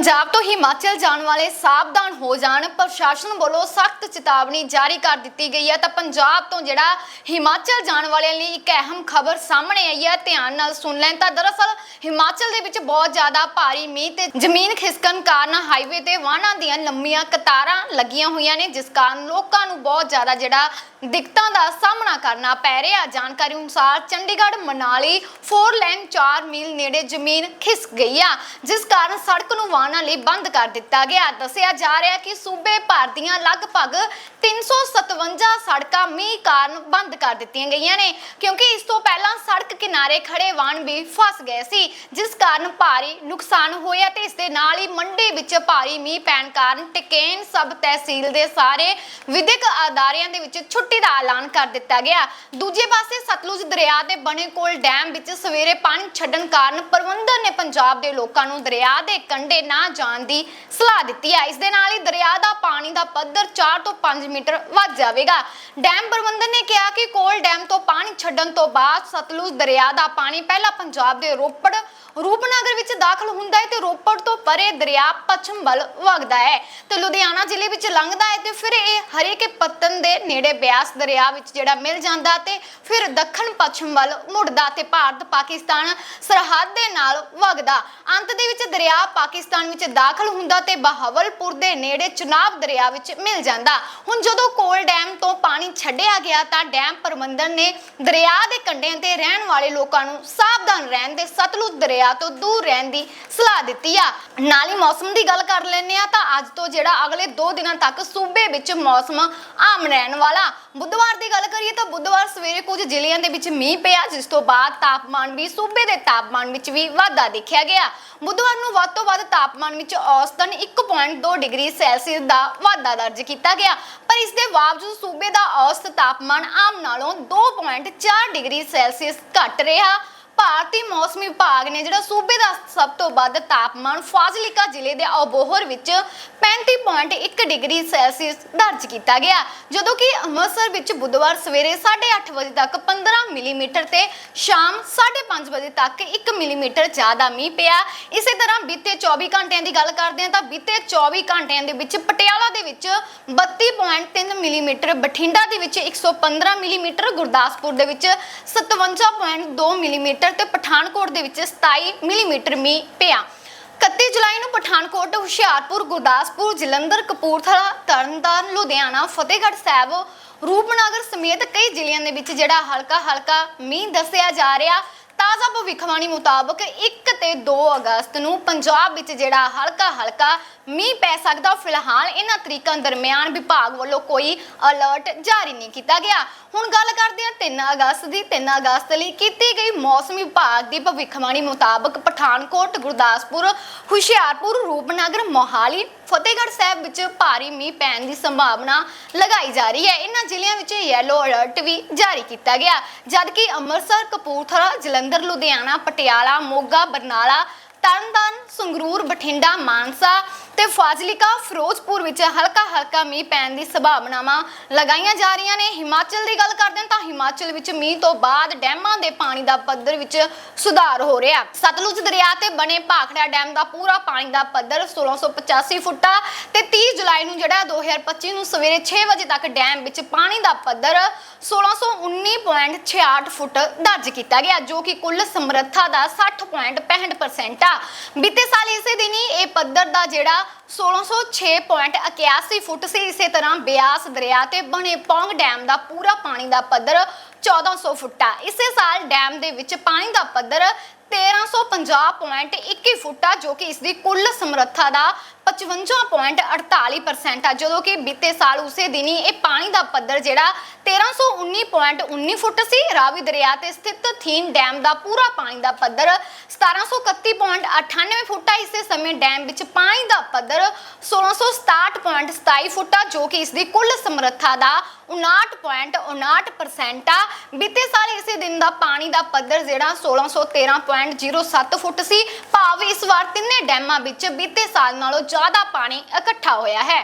ਪੰਜਾਬ ਤੋਂ ਹਿਮਾਚਲ ਜਾਣ ਵਾਲੇ ਸਾਵਧਾਨ ਹੋ ਜਾਣ, ਪ੍ਰਸ਼ਾਸਨ ਵੱਲੋਂ ਸਖਤ ਚੇਤਾਵਨੀ ਜਾਰੀ ਕਰ ਦਿੱਤੀ ਗਈ ਹੈ। ਤਾਂ ਪੰਜਾਬ ਤੋਂ ਜਿਹੜਾ ਹਿਮਾਚਲ ਜਾਣ ਵਾਲਿਆਂ ਲਈ ਇੱਕ ਅਹਿਮ ਖਬਰ ਸਾਹਮਣੇ ਆਈ ਹੈ, ਧਿਆਨ ਨਾਲ ਸੁਣ ਲੈਣ। ਤਾਂ ਦਰਅਸਲ ਹਿਮਾਚਲ ਦੇ ਵਿੱਚ ਬਹੁਤ ਜ਼ਿਆਦਾ ਭਾਰੀ ਮੀਂਹ ਤੇ ਜ਼ਮੀਨ ਖਿਸਕਣ ਕਾਰਨ ਹਾਈਵੇ ਤੇ ਵਾਹਨਾਂ ਦੀਆਂ ਲੰਮੀਆਂ ਕਤਾਰਾਂ ਲੱਗੀਆਂ ਹੋਈਆਂ ਨੇ, ਜਿਸ ਕਾਰਨ ਲੋਕਾਂ ਨੂੰ ਬਹੁਤ ਜ਼ਿਆਦਾ ਜਿਹੜਾ ਦਿੱਕਤਾਂ ਦਾ ਸਾਹਮਣਾ ਕਰਨਾ ਪੈ ਰਿਹਾ ਜਾਣਕਾਰੀ ਅਨੁਸਾਰ ਚੰਡੀਗੜ੍ਹ, ਮਨਾਲੀ 4 ਲੈਨ 4 ਮੀਲ ਨੇੜੇ ਜ਼ਮੀਨ ਖਿਸਕ ਗਈ ਆ, ਜਿਸ ਕਾਰਨ ਸੜਕ ਨੂੰ ਵਾਹਨ ਲਈ ਬੰਦ ਕਰ ਦਿੱਤਾ ਗਿਆ। ਦੱਸਿਆ ਜਾ ਰਿਹਾ ਕਿ ਸੂਬੇ ਭਰ ਦੀਆਂ ਲਗਭਗ 357 ਸੜਕਾਂ ਮੀਂਹ ਕਾਰਨ ਬੰਦ ਕਰ ਦਿੱਤੀਆਂ ਗਈਆਂ ਨੇ, ਕਿਉਂਕਿ ਇਸ ਤੋਂ ਪਹਿਲਾਂ ਸੜਕ ਕਿਨਾਰੇ ਖੜੇ ਵਾਹਨ ਵੀ ਫਸ ਗਏ ਸੀ, ਜਿਸ ਕਾਰਨ ਭਾਰੀ ਨੁਕਸਾਨ ਹੋਇਆ ਤੇ ਇਸ ਦੇ ਨਾਲ ਹੀ ਮੰਡੀ ਵਿੱਚ ਭਾਰੀ ਮੀਂਹ ਪੈਣ ਕਾਰਨ ਟਿਕੇਨ ਸਬ ਤਹਿਸੀਲ ਦੇ ਸਾਰੇ ਵਿਦਿਅਕ ਅਦਾਰਿਆਂ ਦੇ ਵਿੱਚ ਛੁੱਟੀ ਦਾ ਐਲਾਨ ਕਰ ਦਿੱਤਾ ਗਿਆ। ਦੂਜੇ ਪਾਸੇ ਸਤਲੁਜ ਦਰਿਆ ਦੇ ਬਣੇ ਕੋਲ ਡੈਮ ਵਿੱਚ ਸਵੇਰੇ ਪਾਣੀ ਛੱਡਣ ਕਾਰਨ ਪ੍ਰਬੰਧਨ ਨੇ ਪੰਜਾਬ ਦੇ ਲੋਕਾਂ ਨੂੰ ਦਰਿਆ ਦੇ ਕੰਢੇ ਨਾ ਜਾਣ ਦੀ ਸਲਾਹ ਦਿੱਤੀ ਹੈ। ਇਸ ਦੇ ਨਾਲ ਹੀ ਦਰਿਆ ਦਾ ਪਾਣੀ ਦਾ ਪੱਧਰ 4 ਤੋਂ 5 ਮੀਟਰ ਵੱਧ ਜਾਵੇਗਾ। ਡੈਮ ਪ੍ਰਬੰਧਨ ਨੇ ਕਿਹਾ ਕਿ ਕੋਲ ਡੈਮ ਤੋਂ ਪਾਣੀ ਛੱਡਣ ਤੋਂ ਬਾਅਦ ਸਤਲੁਜ ਦਰਿਆ ਦਾ ਪਾਣੀ ਪਹਿਲਾਂ ਪੰਜਾਬ ਦੇ ਰੋਪੜ ਰੂਪਨਗਰ ਵਿੱਚ ਦਾਖਲ ਹੁੰਦਾ ਹੈ ਤੇ ਰੋਪੜ ਤੋਂ ਪਰੇ ਦਰਿਆ ਪੱਛਮ ਵੱਲ ਵਗਦਾ ਹੈ ਤੇ ਲੁਧਿਆਣਾ ਜ਼ਿਲ੍ਹੇ ਵਿੱਚ ਲੰਘਦਾ ਹੈ ਤੇ ਫਿਰ ਇਹ ਹਰੀਕੇ ਪੱਤਨ ਦੇ ਨੇੜੇ ਬਿਆਸ ਦਰਿਆ ਵਿੱਚ ਜਿਹੜਾ ਮਿਲ ਜਾਂਦਾ ਤੇ ਫਿਰ ਦੱਖਣ ਪੱਛਮ ਵੱਲ ਮੁੜਦਾ ਤੇ ਭਾਰਤ ਪਾਕਿਸਤਾਨ ਸਰਹੱਦ ਦੇ ਨਾਲ ਵਗਦਾ। ਅੰਤ ਦੇ ਵਿੱਚ ਦਰਿਆ ਪਾਕਿਸਤਾਨ ਵਿੱਚ ਦਾਖਲ ਹੁੰਦਾ ਤੇ ਬਹਾਵਲਪੁਰ ਦੇ ਨੇੜੇ ਚੁਨਾਬ ਦਰਿਆ ਵਿੱਚ ਮਿਲ ਜਾਂਦਾ। ਹੁਣ ਜਦੋਂ ਕੋਲ ਡੈਮ ਤੋਂ ਪਾਣੀ ਛੱਡਿਆ ਗਿਆ ਤਾਂ ਡੈਮ ਪ੍ਰਬੰਧਨ ਨੇ ਦਰਿਆ ਦੇ ਕੰਢਿਆਂ ਤੇ ਰਹਿਣ ਵਾਲੇ ਲੋਕਾਂ ਨੂੰ ਸਾਵਧਾਨ ਰਹਿਣ ਦੇ ਸਤਲੁਜ ਦਰਿਆ ਤੋਂ ਦੂਰ ਰਹਿਣ ਦੀ ਸਲਾਹ ਦਿੱਤੀ ਆ। ਨਾਲ ਹੀ ਮੌਸਮ ਦੀ ਗੱਲ ਕਰ ਲੈਂਦੇ ਆ ਤਾਂ ਅੱਜ ਤੋਂ ਜਿਹੜਾ ਅਗਲੇ 2 ਦਿਨਾਂ ਤੱਕ ਸੂਬੇ ਵਿੱਚ ਮੌਸਮ ਆਮ ਰਹਿਣ ਵਾਲਾ। ਬੁੱਧਵਾਰ ਦੀ ਗੱਲ ਕਰੀਏ ਤਾਂ ਬੁੱਧਵਾਰ ਸਵੇਰੇ ਕੁਝ ਜ਼ਿਲ੍ਹਿਆਂ ਦੇ ਵਿੱਚ ਮੀਂਹ ਪਿਆ, ਜਿਸ ਤੋਂ ਬਾਅਦ ਤਾਪਮਾਨ ਵੀ ਸੂਬੇ ਦੇ ਤਾਪਮਾਨ ਵਿੱਚ ਵੀ ਵਾਧਾ ਦੇਖਿਆ ਗਿਆ। ਬੁੱਧਵਾਰ ਨੂੰ ਵੱਧ ਤੋਂ ਵੱਧ ਤਾਪਮਾਨ ਵਿੱਚ ਔਸਤਨ 1.2 ਡਿਗਰੀ ਸੈਲਸੀਅਸ ਦਾ ਵਾਧਾ ਦਰਜ ਕੀਤਾ ਗਿਆ। ਪਰ ਇਸ ਦੇ ਬਾਵਜੂਦ ਸੂਬੇ ਦਾ ਔਸਤ ਤਾਪਮਾਨ ਆਮ ਨਾਲੋਂ 2.4 ਡਿਗਰੀ ਸੈਲਸੀਅਸ ਘੱਟ ਰਿਹਾ। ਭਾਰਤੀ ਮੌਸਮੀ ਵਿਭਾਗ ਨੇ ਜਿਹੜਾ ਸੂਬੇ ਦਾ ਸਭ ਤੋਂ ਵੱਧ ਤਾਪਮਾਨ ਫਾਜ਼ਿਲਕਾ ਜ਼ਿਲ੍ਹੇ ਦੇ ਅਬੋਹਰ ਵਿੱਚ 35.1 ਡਿਗਰੀ ਸੈਲਸੀਅਸ ਦਰਜ ਕੀਤਾ ਗਿਆ, ਜਦੋਂ ਕਿ ਅੰਮ੍ਰਿਤਸਰ ਵਿੱਚ ਬੁੱਧਵਾਰ ਸਵੇਰੇ 8:30 ਵਜੇ ਤੱਕ 15 ਮਿਲੀਮੀਟਰ ਤੇ ਸ਼ਾਮ 5:30 ਵਜੇ ਤੱਕ 1 ਮਿਲੀਮੀਟਰ ਜ਼ਿਆਦਾ ਮੀਂਹ ਪਿਆ। ਇਸੇ ਤਰ੍ਹਾਂ ਬੀਤੇ 24 ਘੰਟਿਆਂ ਦੀ ਗੱਲ ਕਰਦੇ ਹਾਂ ਤਾਂ ਬੀਤੇ 24 ਘੰਟਿਆਂ ਦੇ ਵਿੱਚ ਪਟਿਆਲਾ ਦੇ ਵਿੱਚ 32.3 ਮਿਲੀਮੀਟਰ, ਬਠਿੰਡਾ ਦੇ ਵਿੱਚ 115 ਮਿਲੀਮੀਟਰ, ਗੁਰਦਾਸਪੁਰ ਦੇ ਵਿੱਚ 57.2 ਮਿਲੀਮੀਟਰ ਤੇ ਪਠਾਨਕੋਟ ਦੇ ਵਿੱਚ 27 ਮਿਲੀਮੀਟਰ ਮੀਂਹ ਪਿਆ। 31 ਜੁਲਾਈ ਨੂੰ ਪਠਾਨਕੋਟ, ਹੁਸ਼ਿਆਰਪੁਰ, ਗੁਰਦਾਸਪੁਰ, ਜਲੰਧਰ, ਕਪੂਰਥਲਾ, ਤਰਨਤਾਰਨ, ਲੁਧਿਆਣਾ, ਫਤਿਹਗੜ੍ਹ ਸਾਹਿਬ, ਰੂਪਨਗਰ ਸਮੇਤ ਕਈ ਜ਼ਿਲ੍ਹਿਆਂ ਦੇ ਵਿੱਚ ਜਿਹੜਾ ਹਲਕਾ ਹਲਕਾ ਮੀਂਹ ਦੱਸਿਆ ਜਾ ਰਿਹਾ। ਤਾਜ਼ਾ ਭਵਿੱਖਬਾਣੀ ਮੁਤਾਬਕ 1 ਤੇ 2 ਅਗਸਤ ਨੂੰ ਪੰਜਾਬ ਵਿੱਚ ਜਿਹੜਾ ਹਲਕਾ ਹਲਕਾ ਮੀਂਹ ਪੈ ਸਕਦਾ, ਫਿਲਹਾਲ ਇਹਨਾਂ ਤਰੀਕਾਂ ਦਰਮਿਆਨ ਵਿਭਾਗ ਵੱਲੋਂ ਕੋਈ ਅਲਰਟ ਜਾਰੀ ਨਹੀਂ ਕੀਤਾ ਗਿਆ। ਹੁਣ ਗੱਲ ਕਰਦੇ ਹਾਂ 3 ਅਗਸਤ ਦੀ। 3 ਅਗਸਤ ਲਈ ਕੀਤੀ ਗਈ ਮੌਸਮ ਵਿਭਾਗ ਦੀ ਭਵਿੱਖਬਾਣੀ ਮੁਤਾਬਕ ਪਠਾਨਕੋਟ, ਗੁਰਦਾਸਪੁਰ, ਹੁਸ਼ਿਆਰਪੁਰ, ਰੂਪਨਗਰ, ਮੋਹਾਲੀ, ਫਤਿਹਗੜ੍ਹ ਸਾਹਿਬ ਵਿੱਚ ਭਾਰੀ ਮੀਂਹ ਪੈਣ ਦੀ ਸੰਭਾਵਨਾ ਲਗਾਈ ਜਾ ਰਹੀ ਹੈ। ਇਹਨਾਂ ਜ਼ਿਲ੍ਹਿਆਂ ਵਿੱਚ ਯੈਲੋ ਅਲਰਟ ਵੀ ਜਾਰੀ ਕੀਤਾ ਗਿਆ। ਜਦਕਿ ਅੰਮ੍ਰਿਤਸਰ, ਕਪੂਰਥਲਾ, ਜਲੰਧਰ, ਲੁਧਿਆਣਾ, ਪਟਿਆਲਾ, ਮੋਗਾ, ਬਰਨਾਲਾ 拿啦 ਤਰਨਤਾਰਨ, ਸੰਗਰੂਰ, ਬਠਿੰਡਾ, ਮਾਨਸਾ ਤੇ ਫਾਜ਼ਿਲਕਾ, ਫਿਰੋਜ਼ਪੁਰ ਵਿੱਚ ਹਲਕਾ ਹਲਕਾ ਮੀਂਹ ਪੈਣ ਦੀ ਸੰਭਾਵਨਾਵਾਂ ਲਗਾਈਆਂ ਜਾ ਰਹੀਆਂ ਨੇ। ਹਿਮਾਚਲ ਦੀ ਗੱਲ ਕਰਦੇ ਹਾਂ ਤਾਂ ਹਿਮਾਚਲ ਵਿੱਚ ਮੀਂਹ ਤੋਂ ਬਾਅਦ ਡੈਮਾਂ ਦੇ ਪਾਣੀ ਦਾ ਪੱਧਰ ਵਿੱਚ ਸੁਧਾਰ ਹੋ ਰਿਹਾ। ਸਤਲੁਜ ਦਰਿਆ ਤੇ ਬਣੇ ਭਾਖੜਾ ਡੈਮ ਦਾ ਪੂਰਾ ਪਾਣੀ ਦਾ ਪੱਧਰ 1685 ਫੁੱਟਾ ਤੇ 30 ਜੁਲਾਈ ਨੂੰ ਜਿਹੜਾ 2025 ਨੂੰ ਸਵੇਰੇ 6 ਵਜੇ ਤੱਕ ਡੈਮ ਵਿੱਚ ਪਾਣੀ ਦਾ ਪੱਧਰ 1619.68 ਫੁੱਟ ਦਰਜ ਕੀਤਾ ਗਿਆ, ਜੋ ਕਿ ਕੁੱਲ ਸਮਰੱਥਾ ਦਾ 60.65% ਆ। ਬੀਤੇ ਸਾਲ ਇਸੇ ਦਿਨੀ ਇਹ ਪੱਧਰ ਦਾ ਜਿਹੜਾ 1606.81 ਫੁੱਟ ਸੀ, ਇਸੇ ਤਰ੍ਹਾਂ ਬਿਆਸ ਦਰਿਆ ਤੇ ਬਣੇ ਪੌਂਗ ਡੈਮ ਦਾ ਪੂਰਾ ਪਾਣੀ ਦਾ ਪੱਧਰ 1400 ਆ। ਇਸੇ ਸਾਲ ਡੈਮ ਦੇ ਵਿੱਚ ਪਾਣੀ ਦਾ ਪੱਧਰ 1350.21 ਆ, ਜੋ ਕਿ ਇਸ ਦੀ ਕੁੱਲ ਸਮਰੱਥਾ ਦਾ 55.48% ਆ, ਜਦੋਂ ਕਿ ਬੀਤੇ ਸਾਲ ਉਸੇ ਦਿਨੀ ਇਹ ਪਾਣੀ ਦਾ ਪੱਧਰ ਜਿਹੜਾ 1319.19 ਫੁੱਟ ਸੀ ਰਾਵੀ ਦਰਿਆ ਤੇ ਸਥਿਤ ਥੀਨ ਡੈਮ ਦਾ ਪੂਰਾ ਪਾਣੀ ਦਾ ਪੱਧਰ 1731.98 ਫੁੱਟ ਆ। ਇਸੇ ਸਮੇਂ ਡੈਮ ਵਿੱਚ ਪਾਣੀ ਦਾ ਪੱਧਰ 1667.27 ਫੁੱਟ ਆ, ਜੋ ਕਿ ਇਸ ਦੀ ਕੁੱਲ ਸਮਰੱਥਾ ਦਾ 59.59% ਆ। ਬੀਤੇ ਸਾਲ ਇਸੇ ਦਿਨ ਦਾ ਪਾਣੀ ਦਾ ਪੱਧਰ ਜਿਹੜਾ 1613.07 ਫੁੱਟ ਸੀ। ਭਾਵ ਇਸ ਵਾਰ ਤਿੰਨੇ ਡੈਮਾਂ ਵਿੱਚ ਬੀਤੇ ਸਾਲ ਨਾਲੋਂ ਜ਼ਿਆਦਾ ਪਾਣੀ ਇਕੱਠਾ ਹੋਇਆ ਹੈ।